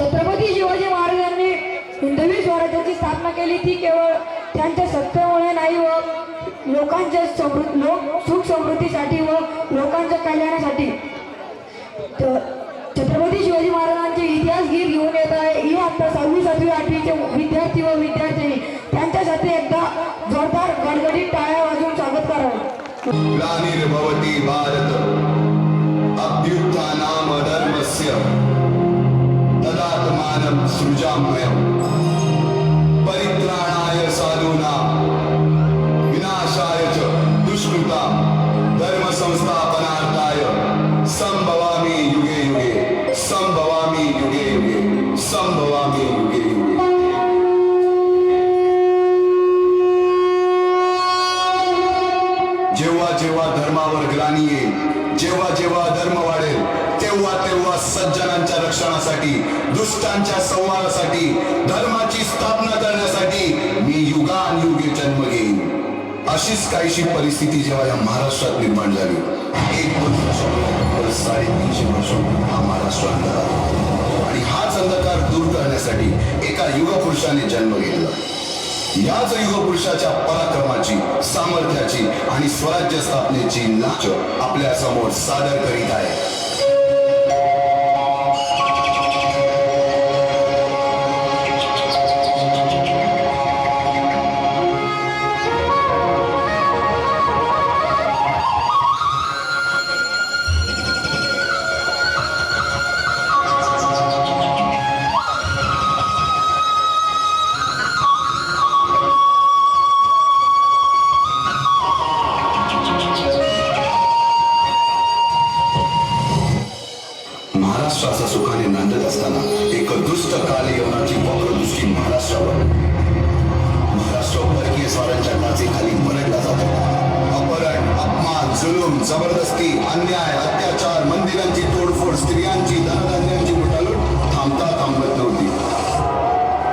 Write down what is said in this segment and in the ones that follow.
छत्रपती शिवाजी महाराजांनी हिंदवी स्वराज्याची स्थापना केली. ती केवळ त्यांच्या सत्तेमुळे नाही व लोकांच्या समृ लोक सुख समृद्धीसाठी व लोकांच्या कल्याणासाठी. छत्रपती शिवाजी महाराजांचे इतिहास गीत घेऊन येत आहे. ही आता सहावी सातवी आठवीचे विद्यार्थी व विद्यार्थिनी त्यांच्यासाठी एकदा जोरदार गडगडीत टाळ्या वाजवून स्वागत करावं. भारत. अभ्युत्थानाम धर्मस्य तदात्मानं सृजाम्यहम् परित्राणाय साधूनां। विनाशाय च दुष्कृता। धर्म संस्थापनार्थाय संभवामि युगे युगे। संभवामि युगे युगे। संभवामि युगे युगे। जेव्हा जेव्हा धर्मावर ग्लानी येईल, जेव्हा जेव्हा धर्म वाढेल तेव्हा तेव्हा सज्जनांच्या रक्षणासाठी दुष्टांच्या संहारासाठी धर्माची स्थापना करण्यासाठी मी युगान युगे जन्म घेईन. अशीच काहीशी परिस्थिती जेव्हा या महाराष्ट्रात निर्माण झाली. एक वर्ष साडेतीनशे वर्ष हा महाराष्ट्र अंधारात आणि हाच अंधकार दूर करण्यासाठी एका युगपुरुषाने जन्म घेतला. याच युगपुरुषाच्या पराक्रमाची सामर्थ्याची आणि स्वराज्य स्थापनेची नाच आपल्यासमोर सादर करीत आहे.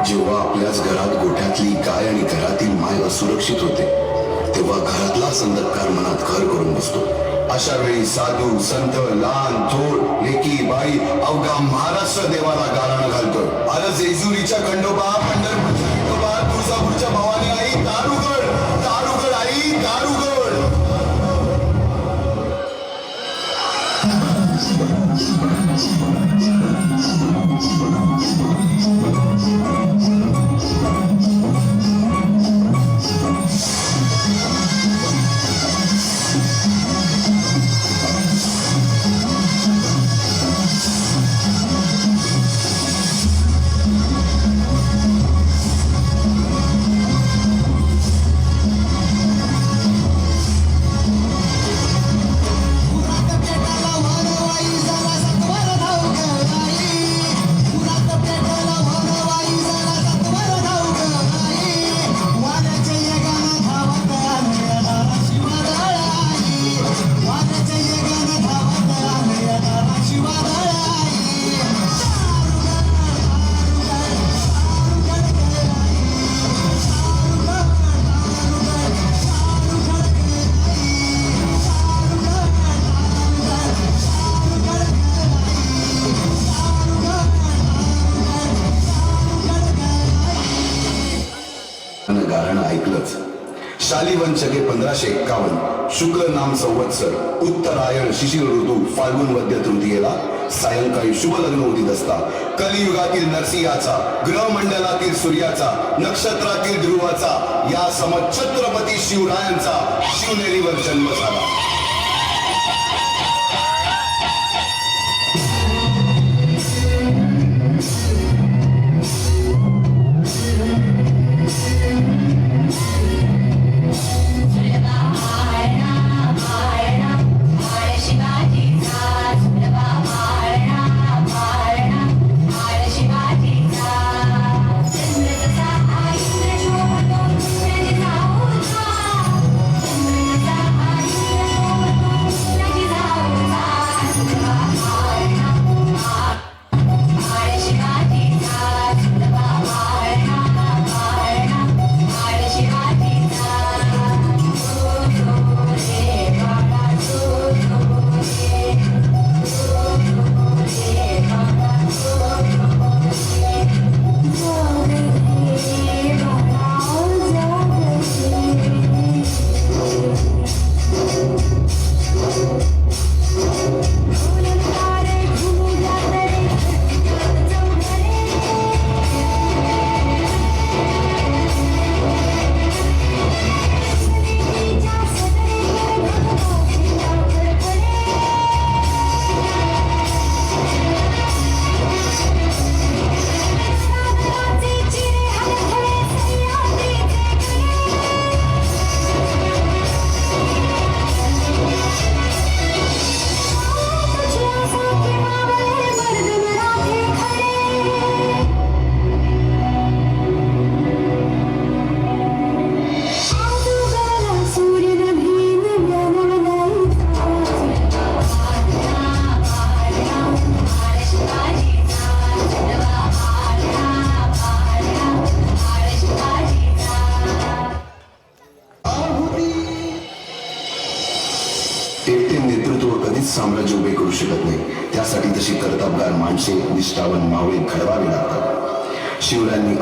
जेव्हा आपल्याच घरात गोठ्यातली गाय आणि घरातील माय असुरक्षित होते तेव्हा घरातला संदकार मनात घर करून बसतो. अशा वेळी साधू संत लहान थोर लेकी बाई अवघा महाराष्ट्र देवाला गाराणं घालतो. अरे जेजुरीच्या खंडोबा पंढरपूरच्या खंडोबा तुळजापूरच्या भावाने आई दारुगड दारुगड आई दारुगड. शालिवन शके पंधराशे एक्कावन्न शुक्ल नाम संवत्सर. उत्तरायण शिशिर ऋतू फाल्गुन वद्य तृतीयेला. सायंकाळी शुभ लग्न उदित असता. कलियुगातील नरसिंहाचा ग्रहमंडलातील सूर्याचा नक्षत्रातील ध्रुवाचा या सम छत्रपती शिवरायांचा शिवनेरीवर जन्म झाला.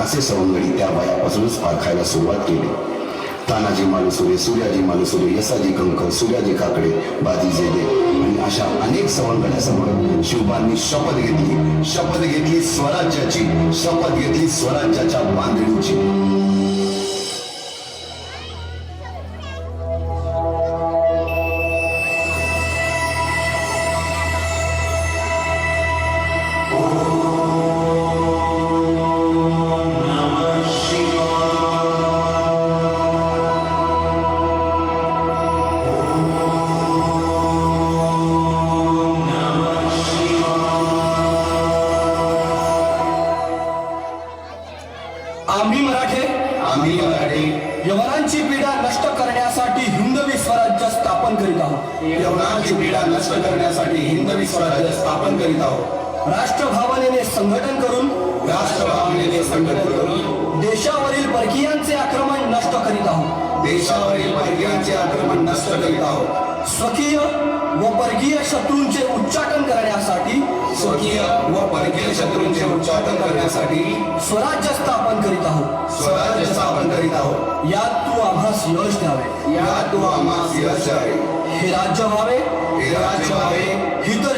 असे सवंगडी त्या वयापासूनच पारखायला सुरुवात केली. तानाजी मालुसुरे सूर्याजी मालुसुरे यसाजी कंक सूर्याजी काकडे बाजी जेदे आणि अशा अनेक सवंगड्यासमोर शिवबांनी शपथ घेतली. शपथ घेतली स्वराज्याची. शपथ घेतली स्वराज्याच्या बांधणीची राष्ट्रभावनेने संघटन करून राष्ट्रभावनेने संघटन करून देशावरील परकीयांचे आक्रमण नष्ट करीत आहोत. देशावरील परकीयांचे आक्रमण नष्ट करीत आहोत. स्वकीय व परकीय शत्रूंचे उच्चाटन करण्यासाठी स्वकीय व परकीय शत्रूंचे उच्चाटन करण्यासाठी स्वराज्य स्थापन करीत आहोत. स्वराज्य स्थापन करीत आहोत. यात तू आम्हास यश द्यावे. यात तू आम्हास यश आहे हे राज्य व्हावे. हे राज्य व्हावे. ही तर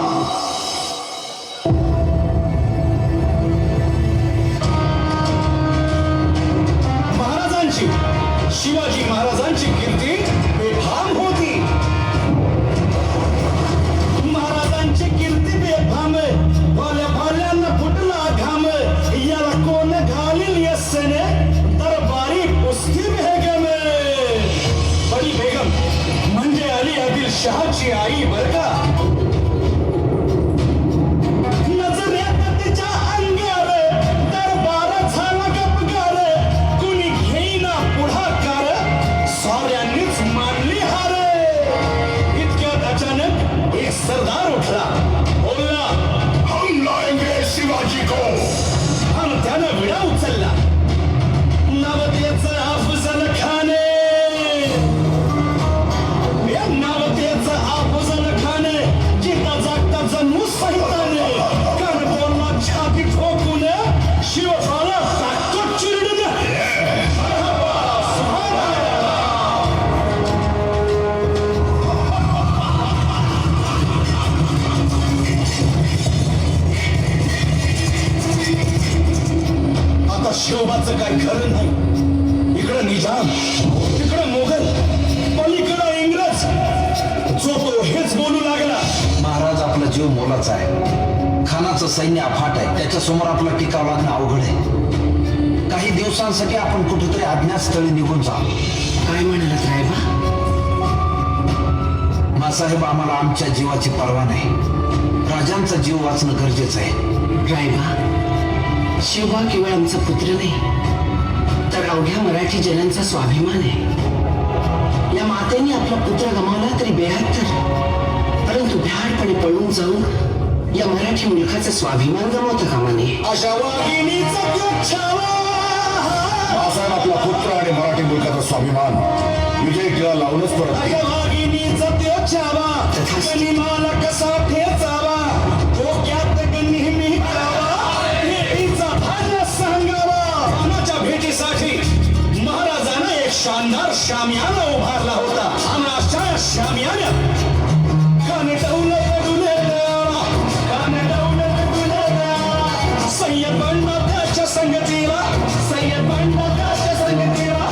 आता शिवबाचं काय खरं नाही. इकडं निजाम तिकडं मोगल पलीकडं इंग्रज. जो तो हेच बोलू लागला. महाराज आपला जीव मोलाचा आहे. खानाचं सैन्य अफाट आहे. त्याच्यासमोर आपला टिकाव लागणं अवघड आहे. काही दिवसांसाठी आपण कुठेतरी अज्ञातस्थळी निघून जाऊ. काय म्हणालात रायबा मासाहेब आम्हाला आमच्या जीवाची पर्वा नाही. राजांचा जीव वाचणं गरजेचं आहे. रायबा शिवा केवळ आमचा पुत्र नाही. तर अवघ्या मराठी जनांचा स्वाभिमान आहे. या मातेने आपला पुत्र गमावला तरी बेहत्तर परंतु भ्याडपणे पळून जाऊन या मराठी मुलखाचा स्वाभिमान गमावता कामा नये. अशा वाघिणीचा तो छावा बाळासाहेब आपला पुत्र आणि मराठी मुलकाचा स्वाभिमान. विजय टिळा लावूनच परत येईल. शामियाना उभारला होता. आणि अशा शामियान्यात कान डौलं पडूले द्यावा, कान डौलं पडूले द्यावा. सय्यद बंडा संगतीला सय्यद बंडा संगतीला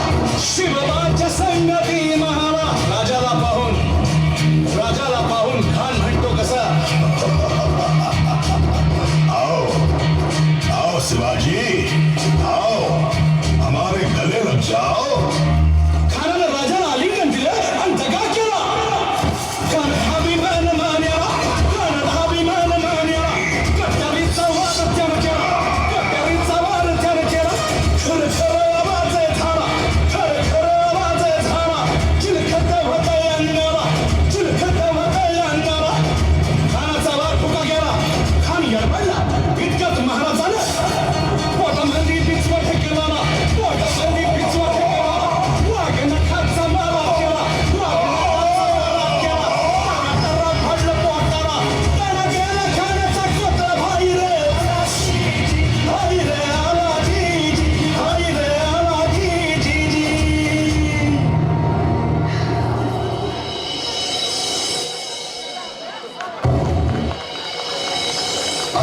शिवबाच्या संगती महाला राजाला पाहून राजाला पाहून खान म्हणतो कसा. आओ आओ शिवाजी.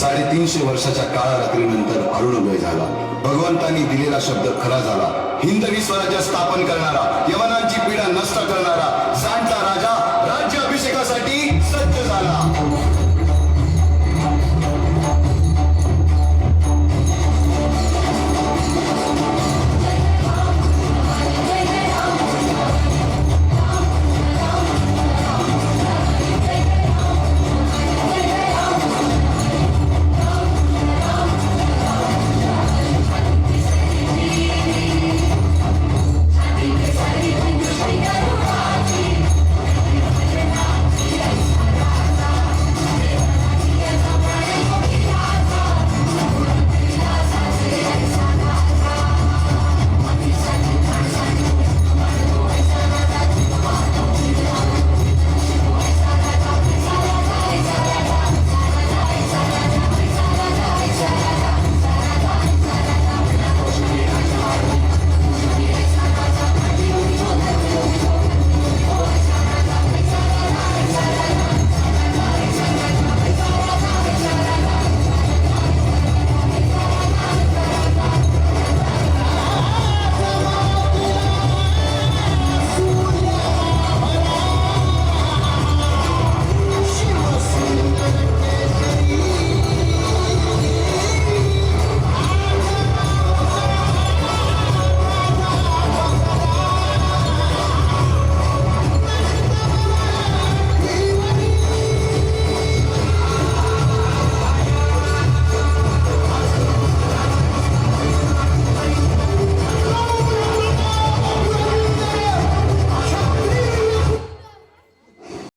साडेतीनशे वर्षाच्या काळा रात्रीनंतर अरुणोदय झाला. भगवंतांनी दिलेला शब्द खरा झाला. हिंदवी स्वराज्य स्थापन करणारा यवनांची पीडा नष्ट करणारा